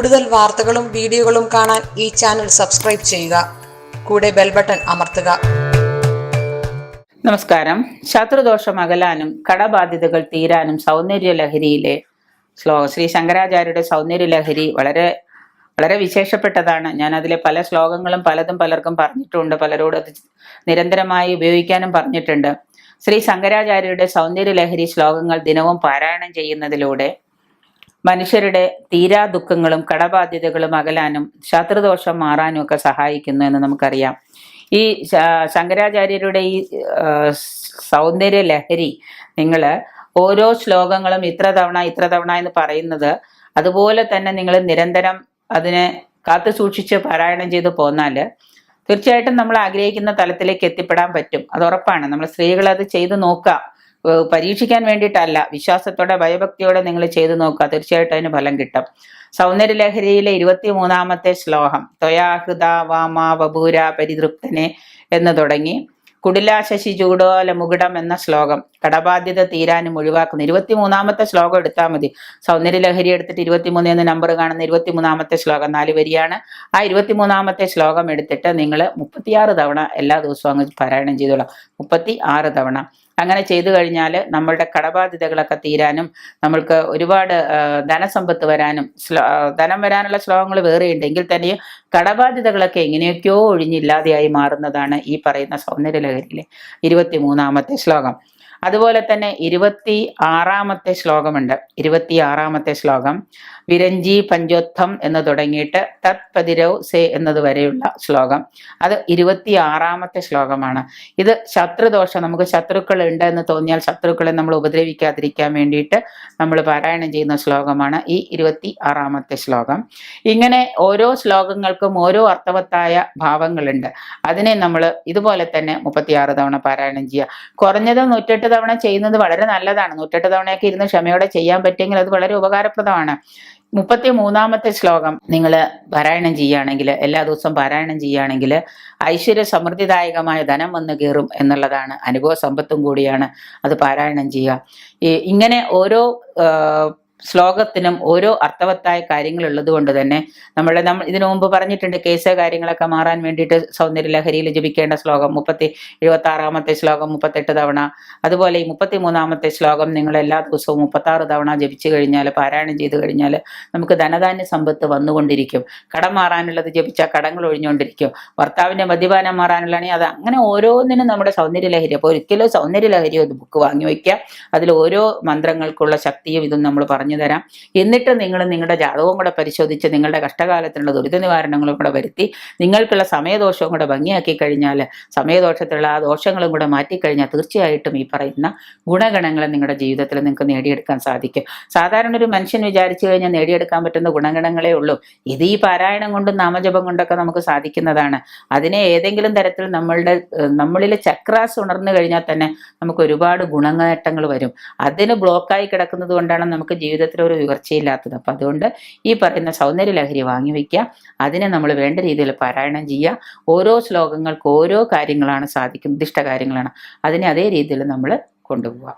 കൂടുതൽ വാർത്തകളും വീഡിയോകളും കാണാൻ ഈ ചാനൽ സബ്സ്ക്രൈബ് ചെയ്യുക. കൂടെ ബെൽ ബട്ടൺ അമർത്തുക. നമസ്കാരം. ശത്രുദോഷം അകലാനും കടബാധ്യതകൾ തീരാനും സൗന്ദര്യ ലഹരിയിലെ ശ്ലോക ശ്രീ ശങ്കരാചാര്യയുടെ സൗന്ദര്യ ലഹരി വളരെ വളരെ വിശേഷപ്പെട്ടതാണ്. ഞാൻ അതിലെ പല ശ്ലോകങ്ങളും പലതും പലർക്കും പറഞ്ഞിട്ടുണ്ട്. പലരോട് അത് നിരന്തരമായി ഉപയോഗിക്കാനും പറഞ്ഞിട്ടുണ്ട്. ശ്രീ ശങ്കരാചാര്യരുടെ സൗന്ദര്യ ലഹരി ശ്ലോകങ്ങൾ ദിനവും പാരായണം ചെയ്യുന്നതിലൂടെ മനുഷ്യരുടെ തീരാ ദുഃഖങ്ങളും കടബാധ്യതകളും അകലാനും ശത്രുദോഷം മാറാനും ഒക്കെ സഹായിക്കുന്നു എന്ന് നമുക്കറിയാം. ഈ ശങ്കരാചാര്യരുടെ ഈ സൗന്ദര്യ ലഹരി നിങ്ങൾ ഓരോ ശ്ലോകങ്ങളും ഇത്ര തവണ ഇത്ര തവണ എന്ന് പറയുന്നത് അതുപോലെ തന്നെ നിങ്ങൾ നിരന്തരം അതിനെ കാത്തു സൂക്ഷിച്ച് പാരായണം ചെയ്ത് പോന്നാൽ തീർച്ചയായിട്ടും നമ്മൾ ആഗ്രഹിക്കുന്ന തലത്തിലേക്ക് എത്തിപ്പെടാൻ പറ്റും. അത് ഉറപ്പാണ്. നമ്മൾ സ്ത്രീകൾ അത് ചെയ്തു നോക്കുക. ഏഹ് പരീക്ഷിക്കാൻ വേണ്ടിയിട്ടല്ല. വിശ്വാസത്തോടെ ഭയഭക്തിയോടെ നിങ്ങൾ ചെയ്തു നോക്കുക. തീർച്ചയായിട്ടും അതിന് ഫലം കിട്ടും. സൗന്ദര്യലഹരിയിലെ ഇരുപത്തി മൂന്നാമത്തെ ശ്ലോകം ത്വയാഹൃത വാമ വപൂര പരിതൃപ്തനെ എന്ന് തുടങ്ങി. കുടിലാശശി ചൂടോല മുകുടം എന്ന ശ്ലോകം. കടബാധ്യത തീരാനും ഒഴിവാക്കുന്ന. ഇരുപത്തി മൂന്നാമത്തെ ശ്ലോകം എടുത്താൽ മതി. സൗന്ദര്യ ലഹരി എടുത്തിട്ട് ഇരുപത്തിമൂന്ന് എന്ന നമ്പർ കാണുന്ന ഇരുപത്തി മൂന്നാമത്തെ ശ്ലോകം നാല് വരിയാണ്. ആ ഇരുപത്തി മൂന്നാമത്തെ ശ്ലോകം എടുത്തിട്ട് നിങ്ങൾ മുപ്പത്തിയാറ് തവണ എല്ലാ ദിവസവും അങ്ങ് പാരായണം ചെയ്തോളാം. മുപ്പത്തി ആറ് തവണ. അങ്ങനെ ചെയ്തു കഴിഞ്ഞാൽ നമ്മളുടെ കടബാധ്യതകളൊക്കെ തീരാനും നമ്മൾക്ക് ഒരുപാട് ധനസമ്പത്ത് വരാനും ധനം വരാനുള്ള ശ്ലോകങ്ങൾ വേറെ ഉണ്ടെങ്കിൽ തന്നെയും കടബാധ്യതകളൊക്കെ എങ്ങനെയൊക്കെയോ ഒഴിഞ്ഞില്ലാതെയായി മാറുന്നതാണ് ഈ പറയുന്ന സൗന്ദര്യ ലഹരിയിലെ ഇരുപത്തി മൂന്നാമത്തെ ശ്ലോകം. അതുപോലെ തന്നെ ഇരുപത്തി ആറാമത്തെ ശ്ലോകമുണ്ട്. ഇരുപത്തി ആറാമത്തെ ശ്ലോകം വിരഞ്ജി പഞ്ചോത്ഥം എന്ന് തുടങ്ങിയിട്ട് തത് പതിരവ് സേ എന്നത് വരെയുള്ള ശ്ലോകം. അത് ഇരുപത്തി ആറാമത്തെ ശ്ലോകമാണ്. ഇത് ശത്രുദോഷം നമുക്ക് ശത്രുക്കൾ ഉണ്ട് എന്ന് തോന്നിയാൽ ശത്രുക്കളെ നമ്മൾ ഉപദ്രവിക്കാതിരിക്കാൻ വേണ്ടിയിട്ട് നമ്മൾ പാരായണം ചെയ്യുന്ന ശ്ലോകമാണ് ഈ ഇരുപത്തി ആറാമത്തെ ശ്ലോകം. ഇങ്ങനെ ഓരോ ശ്ലോകങ്ങൾക്കും ഓരോ അർത്ഥവത്തായ ഭാവങ്ങളുണ്ട്. അതിനെ നമ്മൾ ഇതുപോലെ തന്നെ മുപ്പത്തിയാറ് തവണ പാരായണം ചെയ്യുക. കുറഞ്ഞത് നൂറ്റെട്ട് തവണ ചെയ്യുന്നത് വളരെ നല്ലതാണ്. നൂറ്റെട്ട് തവണയൊക്കെ ഇരുന്ന് ക്ഷമയോടെ ചെയ്യാൻ പറ്റുമെങ്കിൽ അത് വളരെ ഉപകാരപ്രദമാണ്. മുപ്പത്തി മൂന്നാമത്തെ ശ്ലോകം. നിങ്ങൾ പാരായണം ചെയ്യുകയാണെങ്കിൽ എല്ലാ ദിവസവും പാരായണം ചെയ്യുകയാണെങ്കിൽ ഐശ്വര്യ സമൃദ്ധിദായകമായ ധനം വന്ന് കയറും എന്നുള്ളതാണ്. അനുഭവ സമ്പത്തും കൂടിയാണ് അത് പാരായണം ചെയ്യുക. ഇങ്ങനെ ഓരോ ശ്ലോകത്തിനും ഓരോ അർത്ഥവത്തായ കാര്യങ്ങൾ ഉള്ളത് കൊണ്ട് തന്നെ നമ്മളെ നമ്മൾ ഇതിനു മുമ്പ് പറഞ്ഞിട്ടുണ്ട് കേസ് കാര്യങ്ങളൊക്കെ മാറാൻ വേണ്ടിയിട്ട് സൗന്ദര്യ ലഹരിയിൽ ജപിക്കേണ്ട ശ്ലോകം മുപ്പത്തി എഴുപത്തി ആറാമത്തെ ശ്ലോകം മുപ്പത്തെട്ട് തവണ. അതുപോലെ ഈ മുപ്പത്തി മൂന്നാമത്തെ ശ്ലോകം നിങ്ങൾ എല്ലാ ദിവസവും മുപ്പത്താറ് തവണ ജപിച്ചു കഴിഞ്ഞാൽ പാരായണം ചെയ്തു കഴിഞ്ഞാൽ നമുക്ക് ധനധാന്യ സമ്പത്ത് വന്നുകൊണ്ടിരിക്കും. കടം മാറാനുള്ളത് ജപിച്ചാൽ കടങ്ങൾ ഒഴിഞ്ഞുകൊണ്ടിരിക്കും. ഭർത്താവിന്റെ മദ്യപാനം മാറാനുള്ളതാണെങ്കിൽ അത് അങ്ങനെ ഓരോന്നിനും നമ്മുടെ സൗന്ദര്യലഹരി അപ്പോൾ ഒരിക്കലും സൗന്ദര്യ ലഹരി ഒരു ബുക്ക് വാങ്ങി വയ്ക്കുക അതിൽ ഓരോ മന്ത്രങ്ങൾക്കുള്ള ശക്തിയും ഇതും നമ്മൾ പറഞ്ഞു തരാം എന്നിട്ട് നിങ്ങൾ നിങ്ങളുടെ ജാതകവും കൂടെ പരിശോധിച്ച് നിങ്ങളുടെ കഷ്ടകാലത്തിനുള്ള ദുരിത നിവാരണങ്ങളും കൂടെ വരുത്തി നിങ്ങൾക്കുള്ള സമയദോഷവും കൂടെ ഭംഗിയാക്കി കഴിഞ്ഞാൽ സമയദോഷത്തിലുള്ള ആ ദോഷങ്ങളും കൂടെ മാറ്റിക്കഴിഞ്ഞാൽ തീർച്ചയായിട്ടും ഈ പറയുന്ന ഗുണഗണങ്ങൾ നിങ്ങളുടെ ജീവിതത്തിൽ നിങ്ങൾക്ക് നേടിയെടുക്കാൻ സാധിക്കും. സാധാരണ ഒരു മനുഷ്യൻ വിചാരിച്ചു കഴിഞ്ഞാൽ നേടിയെടുക്കാൻ പറ്റുന്ന ഗുണഗണങ്ങളേ ഉള്ളൂ. ഇത് ഈ പാരായണം കൊണ്ടും നാമജപം കൊണ്ടൊക്കെ നമുക്ക് സാധിക്കുന്നതാണ്. അതിനെ ഏതെങ്കിലും തരത്തിൽ നമ്മളുടെ നമ്മളിലെ ചക്രാസ് ഉണർന്നു കഴിഞ്ഞാൽ തന്നെ നമുക്ക് ഒരുപാട് ഗുണനേട്ടങ്ങൾ വരും. അതിന് ബ്ലോക്കായി കിടക്കുന്നത് കൊണ്ടാണ് നമുക്ക് ജീവിതത്തിൽ ഒരു ഉയർച്ചയില്ലാത്തത്. അപ്പം അതുകൊണ്ട് ഈ പറയുന്ന സൗന്ദര്യ ലഹരി വാങ്ങി വയ്ക്കുക അതിനെ നമ്മൾ വേണ്ട രീതിയിൽ പാരായണം ചെയ്യുക. ഓരോ ശ്ലോകങ്ങൾക്ക് ഓരോ കാര്യങ്ങളാണ് സാധിക്കുന്നത് ഇഷ്ട കാര്യങ്ങളാണ്. അതിനെ അതേ രീതിയിൽ നമ്മൾ കൊണ്ടുപോവുക.